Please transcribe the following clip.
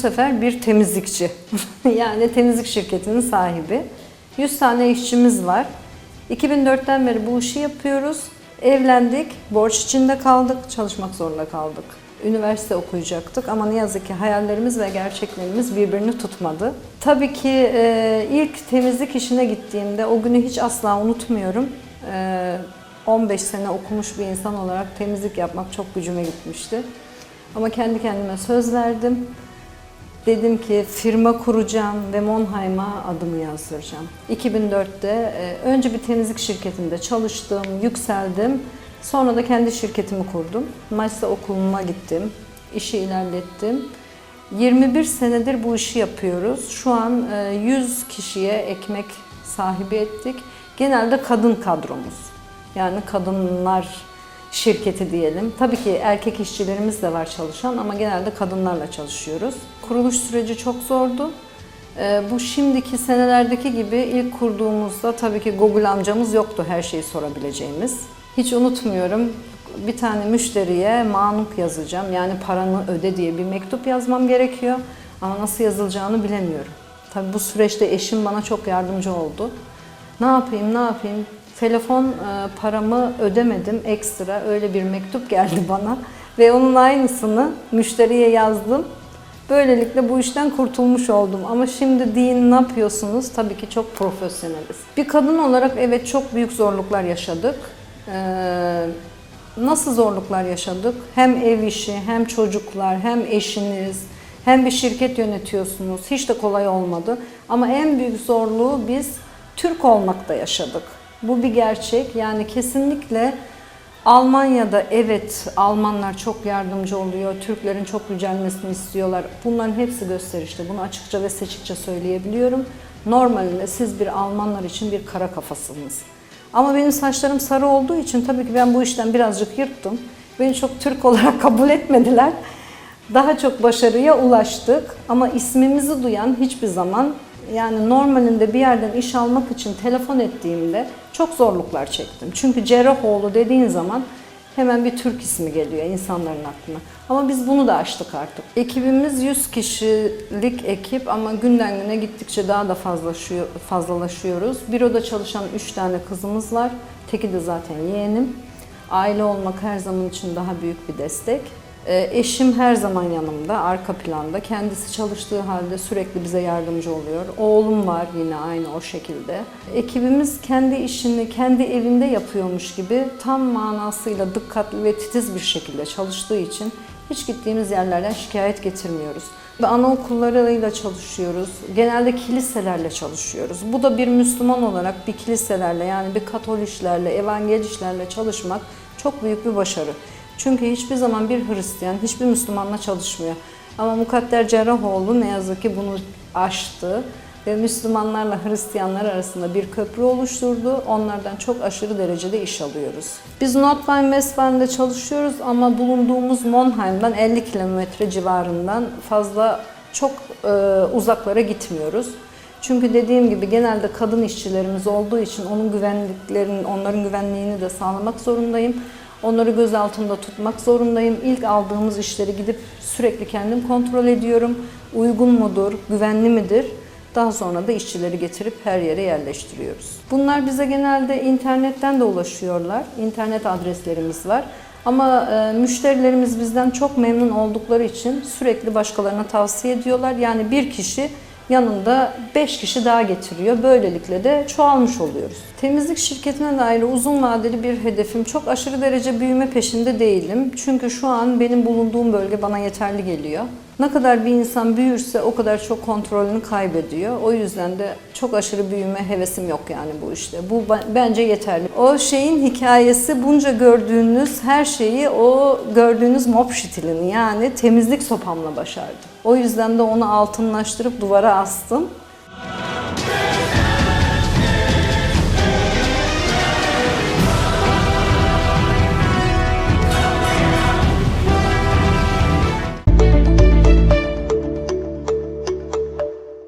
sefer bir temizlikçi. yani temizlik şirketinin sahibi. 100 tane işçimiz var. 2004'ten beri bu işi yapıyoruz. Evlendik, borç içinde kaldık, çalışmak zorunda kaldık. Üniversite okuyacaktık ama ne yazık ki hayallerimiz ve gerçeklerimiz birbirini tutmadı. Tabii ki e, ilk temizlik işine gittiğimde o günü hiç asla unutmuyorum. E, 15 sene okumuş bir insan olarak temizlik yapmak çok gücüme gitmişti. Ama kendi kendime söz verdim. Dedim ki firma kuracağım ve Monheim'a adımı yazdıracağım. 2004'te e, önce bir temizlik şirketinde çalıştım, yükseldim. Sonra da kendi şirketimi kurdum. Mayıs'ta okuluma gittim, işi ilerlettim. 21 senedir bu işi yapıyoruz. Şu an e, 100 kişiye ekmek sahibi ettik. Genelde kadın kadromuz. Yani kadınlar şirketi diyelim. Tabii ki erkek işçilerimiz de var çalışan ama genelde kadınlarla çalışıyoruz. Kuruluş süreci çok zordu. Ee, Bu şimdiki senelerdeki gibi ilk kurduğumuzda tabii ki Google amcamız yoktu her şeyi sorabileceğimiz. Hiç unutmuyorum bir tane müşteriye manuk yazacağım yani paranı öde diye bir mektup yazmam gerekiyor ama nasıl yazılacağını bilemiyorum. Tabii bu süreçte eşim bana çok yardımcı oldu. Ne yapayım, ne yapayım? Telefon e, paramı ödemedim ekstra. Öyle bir mektup geldi bana. Ve onun aynısını müşteriye yazdım. Böylelikle bu işten kurtulmuş oldum. Ama şimdi deyin ne yapıyorsunuz? Tabii ki çok profesyoneliz. Bir kadın olarak evet çok büyük zorluklar yaşadık. Ee, nasıl zorluklar yaşadık? Hem ev işi, hem çocuklar, hem eşiniz, hem bir şirket yönetiyorsunuz. Hiç de kolay olmadı. Ama en büyük zorluğu biz Türk olmakta yaşadık. Bu bir gerçek. Yani kesinlikle Almanya'da evet Almanlar çok yardımcı oluyor. Türklerin çok yücelmesini istiyorlar. Bunların hepsi gösterişli. Bunu açıkça ve seçikçe söyleyebiliyorum. Normalinde siz bir Almanlar için bir kara kafasınız. Ama benim saçlarım sarı olduğu için tabii ki ben bu işten birazcık yırttım. Beni çok Türk olarak kabul etmediler. Daha çok başarıya ulaştık ama ismimizi duyan hiçbir zaman yani normalinde bir yerden iş almak için telefon ettiğimde çok zorluklar çektim. Çünkü Cerrahoğlu dediğin zaman hemen bir Türk ismi geliyor insanların aklına. Ama biz bunu da aştık artık. Ekibimiz 100 kişilik ekip ama günden güne gittikçe daha da fazlaşıyor, fazlalaşıyoruz. Büroda çalışan 3 tane kızımız var. Teki de zaten yeğenim. Aile olmak her zaman için daha büyük bir destek. Ee, Eşim her zaman yanımda, arka planda. Kendisi çalıştığı halde sürekli bize yardımcı oluyor. Oğlum var yine aynı o şekilde. Ekibimiz kendi işini kendi evinde yapıyormuş gibi tam manasıyla dikkatli ve titiz bir şekilde çalıştığı için hiç gittiğimiz yerlerden şikayet getirmiyoruz. Ve anaokullarıyla çalışıyoruz. Genelde kiliselerle çalışıyoruz. Bu da bir Müslüman olarak bir kiliselerle yani bir Katoliklerle, Evangelişlerle çalışmak çok büyük bir başarı. Çünkü hiçbir zaman bir Hristiyan, hiçbir Müslümanla çalışmıyor. Ama Mukadder Cerrahoğlu ne yazık ki bunu aştı ve Müslümanlarla Hristiyanlar arasında bir köprü oluşturdu. Onlardan çok aşırı derecede iş alıyoruz. Biz Nordrhein-Westfalen'de çalışıyoruz ama bulunduğumuz Monheim'dan 50 kilometre civarından fazla çok e, uzaklara gitmiyoruz. Çünkü dediğim gibi genelde kadın işçilerimiz olduğu için onun güvenliklerin, onların güvenliğini de sağlamak zorundayım. Onları göz altında tutmak zorundayım. İlk aldığımız işleri gidip sürekli kendim kontrol ediyorum. Uygun mudur, güvenli midir? Daha sonra da işçileri getirip her yere yerleştiriyoruz. Bunlar bize genelde internetten de ulaşıyorlar. İnternet adreslerimiz var. Ama e, müşterilerimiz bizden çok memnun oldukları için sürekli başkalarına tavsiye ediyorlar. Yani bir kişi yanında 5 kişi daha getiriyor. Böylelikle de çoğalmış oluyoruz. Temizlik şirketine dair uzun vadeli bir hedefim. Çok aşırı derece büyüme peşinde değilim. Çünkü şu an benim bulunduğum bölge bana yeterli geliyor. Ne kadar bir insan büyürse o kadar çok kontrolünü kaybediyor. O yüzden de çok aşırı büyüme hevesim yok yani bu işte. Bu bence yeterli. O şeyin hikayesi bunca gördüğünüz her şeyi o gördüğünüz mop şitilini yani temizlik sopamla başardım. O yüzden de onu altınlaştırıp duvara astım.